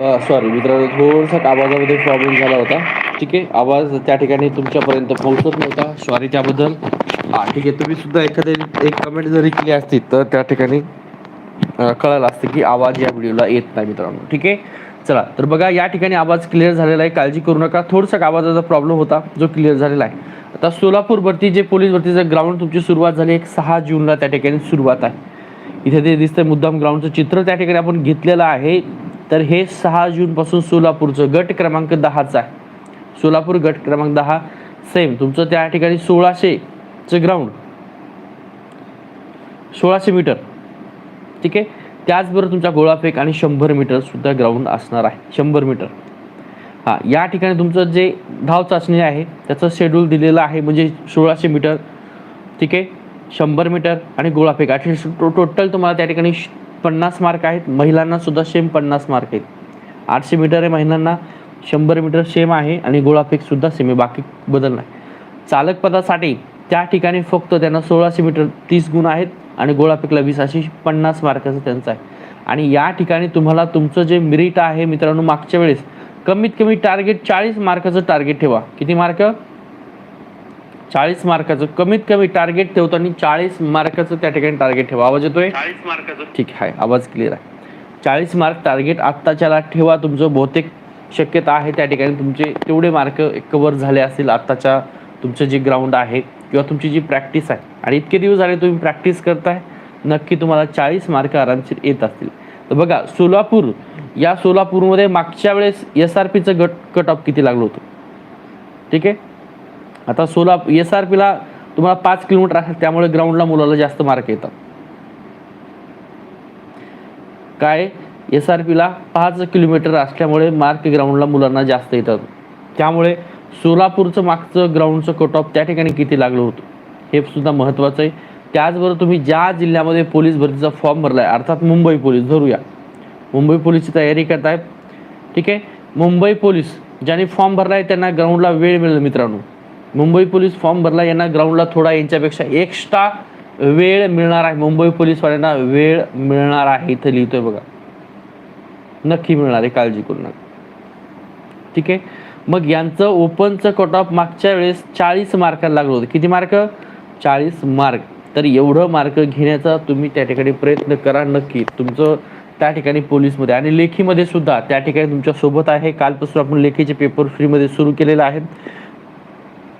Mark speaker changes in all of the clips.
Speaker 1: Sorry मित्रांनो थोडासा आवाजामध्ये प्रॉब्लेम झाला होता. ठीक आहे आवाज त्या ठिकाणी तुमच्यापर्यंत पोहोचत नव्हता. सॉरी त्याबद्दल. हां ठीक आहे तुम्ही सुद्धा एखादी एक कमेंट जरी केली असती तर त्या ठिकाणी कळलं कळालं असतं की आवाज या व्हिडिओला येत नाही मित्रांनो. ठीक आहे? चला तर बघा या ठिकाणी आवाज क्लिअर झालेला आहे. काळजी करू नका. थोडंसं आवाजाचा प्रॉब्लेम होता जो क्लिअर झालेला आहे. आता सोलापूरवरती जे पोलीस भरतीचं ग्राउंड तुमची सुरुवात झाली एक सहा जूनला त्या ठिकाणी सुरुवात आहे. इथे ते दिसतंय मुद्दाम ग्राउंडचं चित्र त्या ठिकाणी आपण घेतलेलं आहे. तर हे सहा जूनपासून सोलापूरचं गट क्रमांक दहाचं आहे. सोलापूर गट क्रमांक दहा सेम. तुमचं त्या ठिकाणी सोळाशेचं ग्राउंड सोळाशे मीटर ठीक आहे? त्याचबरोबर तुमचा गोळाफेक आणि शंभर मीटर सुद्धा ग्राउंड असणार आहे. शंभर मीटर हां या ठिकाणी तुमचं जे धाव चाचणी आहे त्याचं शेड्यूल दिलेलं आहे म्हणजे सोळाशे मीटर ठीक आहे? शंभर मीटर आणि गोळाफेक. अठराशे टो टोटल तुम्हाला त्या ठिकाणी श- पन्नास मार्क आहेत. महिलांना सुद्धा सेम पन्नास मार्क आहेत. आठशे मीटर आहे महिलांना शंभर मीटर सेम आहे आणि गोळाफेक सुद्धा सेम आहे. बाकी बदल नाही. चालक पदासाठी त्या ठिकाणी फक्त त्यांना सोळाशे मीटर तीस गुण आहेत आणि गोळाफेकला वीस अशी पन्नास मार्काचं त्यांचं आहे. आणि या ठिकाणी तुम्हाला तुमचं जे मेरिट आहे मित्रांनो मागच्या वेळेस कमीत कमी टार्गेट चाळीस मार्काचं टार्गेट ठेवा. किती मार्क चाळीस मार्काचं कमीत कमी टार्गेट ठेवताना चाळीस मार्काचं त्या ठिकाणी टार्गेट ठेवा. आवाज येतोय?
Speaker 2: चाळीस मार्काचं.
Speaker 1: ठीक आहे आवाज क्लिअर आहे. चाळीस मार्क टार्गेट आत्ताच्याला ठेवा तुमचं बहुतेक शक्यता आहे त्या ठिकाणी तुमचे तेवढे मार्क कवर झाले असतील आत्ताच्या तुमचं जे ग्राउंड आहे किंवा तुमची जी प्रॅक्टिस आहे. आणि इतके दिवस झाले तुम्ही प्रॅक्टिस करताय नक्की तुम्हाला चाळीस मार्क आरामशीर येत असतील. तर बघा सोलापूर या सोलापूरमध्ये मागच्या वेळेस एस आर पीचं गट कट ऑफ किती लागलं होतं? ठीक आहे? आता सोला एस आर पीला तुम्हाला पाच किलोमीटर असेल त्यामुळे ग्राउंडला मुलाला जास्त मार्क येतात. काय? एस आर पीला पाच किलोमीटर असल्यामुळे मार्क ग्राउंडला मुलांना जास्त येतात. त्यामुळे सोलापूरचं मागचं ग्राउंडचं कट ऑफ त्या ठिकाणी किती लागलं होतं? हे सुद्धा महत्त्वाचं आहे. त्याचबरोबर तुम्ही ज्या जिल्ह्यामध्ये पोलीस भरतीचा फॉर्म भरला आहे अर्थात मुंबई पोलीस धरूया. मुंबई पोलीसची तयारी करतायत. ठीक आहे? मुंबई पोलीस ज्यांनी फॉर्म भरला आहे त्यांना ग्राउंडला वेळ मिळेल मित्रांनो. मुंबई पोलीस फॉर्म भरला यांना ग्राउंडला थोडा यांच्यापेक्षा एक्स्ट्रा वेळ मिळणार आहे. मुंबई पोलीसवाल्यांना वेळ मिळणार आहे इथं लिहितोय बघा. नक्की मिळणार आहे काळजी करू नका. ठीक आहे? मग यांचं ओपनचं कट ऑफ मागच्या वेळेस चाळीस मार्काला लागलं होतं. किती मार्क चाळीस मार्क तर एवढं मार्क घेण्याचा तुम्ही त्या ठिकाणी प्रयत्न करा नक्की. तुमचं त्या ठिकाणी पोलीसमध्ये आणि लेखीमध्ये सुद्धा त्या ठिकाणी तुमच्यासोबत आहे. कालपासून आपण लेखीचे पेपर फ्रीमध्ये सुरू केलेले आहेत.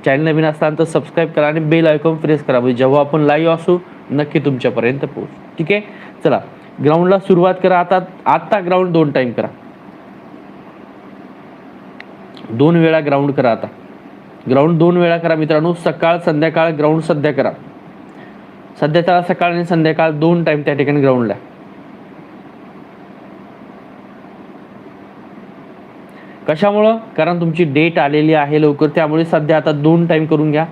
Speaker 1: चॅनल नवीन असताना तर सबस्क्राईब करा आणि बेल आयकॉन प्रेस करा. म्हणजे जेव्हा आपण लाईव्ह असू नक्की तुमच्यापर्यंत पोहोच. ठीक आहे? चला ग्राउंडला सुरुवात करा. आता आत्ता ग्राउंड दोन टाईम करा. दोन वेळा ग्राउंड करा आता. ग्राउंड दोन वेळा करा मित्रांनो. सकाळ संध्याकाळ ग्राउंड सध्या करा. सध्या त्याला सकाळ आणि संध्याकाळ दोन टाईम त्या ठिकाणी ग्राउंडला कशामुळं? कारण तुमची डेट आलेली आहे लवकर त्यामुळे सध्या आता दोन टाईम करून घ्या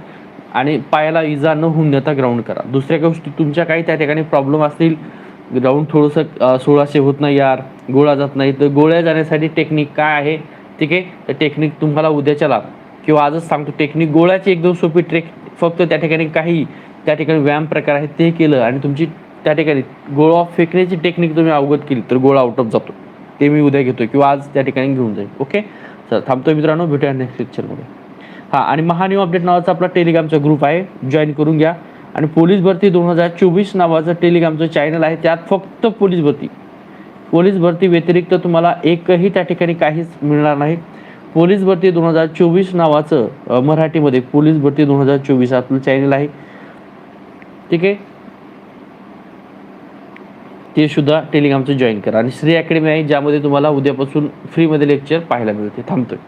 Speaker 1: आणि पायाला इजा न होऊन देता ग्राउंड करा. दुसऱ्या गोष्टी तुमच्या काही त्या ठिकाणी प्रॉब्लेम असतील. ग्राउंड थोडंसं सोळाशे होत नाही यार गोळा जात नाही. तर गोळ्या जाण्यासाठी टेक्निक काय आहे? ठीक आहे? तर टेक्निक तुम्हाला उद्या चला किंवा आजच सांगतो टेक्निक गोळ्याची एकदम सोपी ट्रेक फक्त त्या ठिकाणी काही त्या ठिकाणी व्यायाम प्रकार आहेत ते केलं आणि तुमची त्या ठिकाणी गोळा फेकण्याची टेक्निक तुम्ही अवगत केली तर गोळा आउट ऑफ जातो. ते मी उद्या घेतो किंवा आज त्या ठिकाणी घेऊन जाईल. ओके चल थांबतो मित्रांनो भेटूया नेक्स्ट लेक्चरमध्ये हां आणि महान्यू अपडेट नावाचा आपला टेलिग्रामचा ग्रुप आहे. जॉईन करून घ्या. आणि पोलीस भरती दोन हजार चोवीस नावाचं टेलिग्रामचं चॅनल आहे. त्यात फक्त पोलीस भरती. पोलीस भरती व्यतिरिक्त तुम्हाला एकही त्या ठिकाणी काहीच मिळणार नाही. पोलीस भरती दोन हजार चोवीस नावाचं मराठीमध्ये पोलीस भरती दोन हजार चोवीस आपलं चॅनल आहे. ठीक आहे? ते सुद्धा टेलिग्रामचं जॉईन करा. आणि श्री अकॅडमी आहे ज्यामध्ये तुम्हाला उद्यापासून फ्रीमध्ये लेक्चर पाहायला मिळते थांबतोय.